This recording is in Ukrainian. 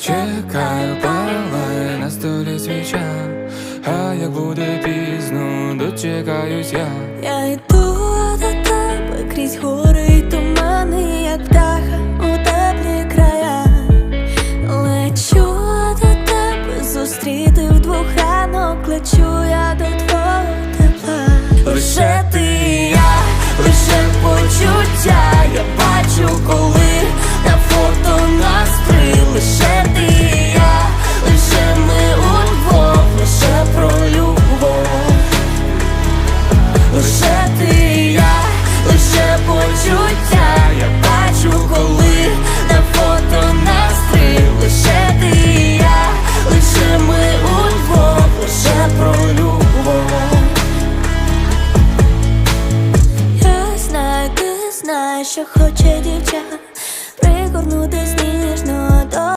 Чекаю, палає на столі свіча, а як буде пізно, дочекаюсь я. Я йду до тебе крізь гори і тумани, як птаха у теплі края. Лечу до тебе, зустріти вдвох ранок, лечу я до твого лише ти і я, лише почуття, я бачу, коли на фото настрій лише ти і я, лише ми у удвох, лише про любов. Я знаю, ти знаєш, що хоче дівча пригорнутись.